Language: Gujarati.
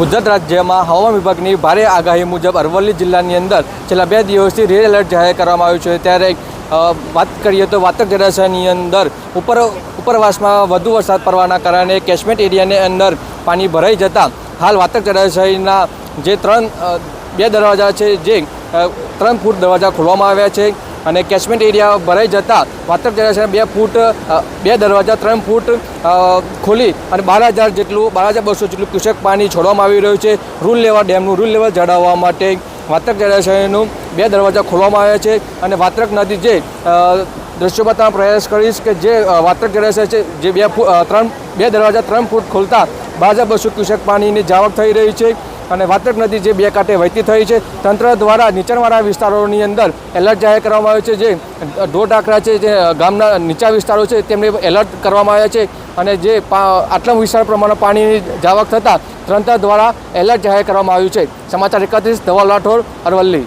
ગુજરાત રાજ્યમાં હવામાન વિભાગની ભારે આગાહી મુજબ અરવલ્લી જિલ્લાની અંદર છેલ્લા બે દિવસથી રેડ એલર્ટ જાહેર કરવામાં આવ્યું છે. ત્યારે વાત કરીએ તો વાતક જળાશયની અંદર ઉપર, ઉપરવાસમાં વધુ વરસાદ પડવાના કારણે કેશમેન્ટ એરિયાની અંદર પાણી ભરાઈ જતાં હાલ વાતક જળાશયના જે ત્રણ બે દરવાજા છે, જે ત્રણ ફૂટ દરવાજા ખોલવામાં આવ્યા છે. અને કેશમેન્ટ એરિયા ભરાઈ જતાં વાતક જળાશયના બે ફૂટ બે દરવાજા ત્રણ ફૂટ ખોલી અને બાર હજાર જેટલું, બાર હજાર બસો જેટલું ક્યુસેક પાણી છોડવામાં આવી રહ્યું છે. રૂલ લેવા ડેમનું, રૂલ લેવલ જાળવવા માટે વાતક જળાશયનું બે દરવાજા ખોલવામાં આવ્યા છે અને વાત્રક નદી જે દ્રશ્યો બતાવવાનો પ્રયાસ કરીશ કે જે વાત્રક જળાશય છે, જે બે ત્રણ, બે દરવાજા ત્રણ ફૂટ ખોલતા હજાર બસો ક્યુસેક પાણીની જાવક થઈ રહી છે. અને વાત્રક નદી જે બે કાંઠે વહેતી થઈ છે. તંત્ર દ્વારા નીચાણવાળા વિસ્તારોની અંદર એલર્ટ જાહેર કરવામાં આવ્યો છે. જે ઢોર ઢાકરા છે, જે ગામના નીચા વિસ્તારો છે, તેમને એલર્ટ કરવામાં આવ્યા છે અને જે આટલા વિસ્તાર પ્રમાણે પાણીની જાવક થતાં તંત્ર દ્વારા એલર્ટ જાહેર કરવામાં આવ્યું છે. સમાચાર એકત્રીસ, ધવલ રાઠોડ, અરવલ્લી.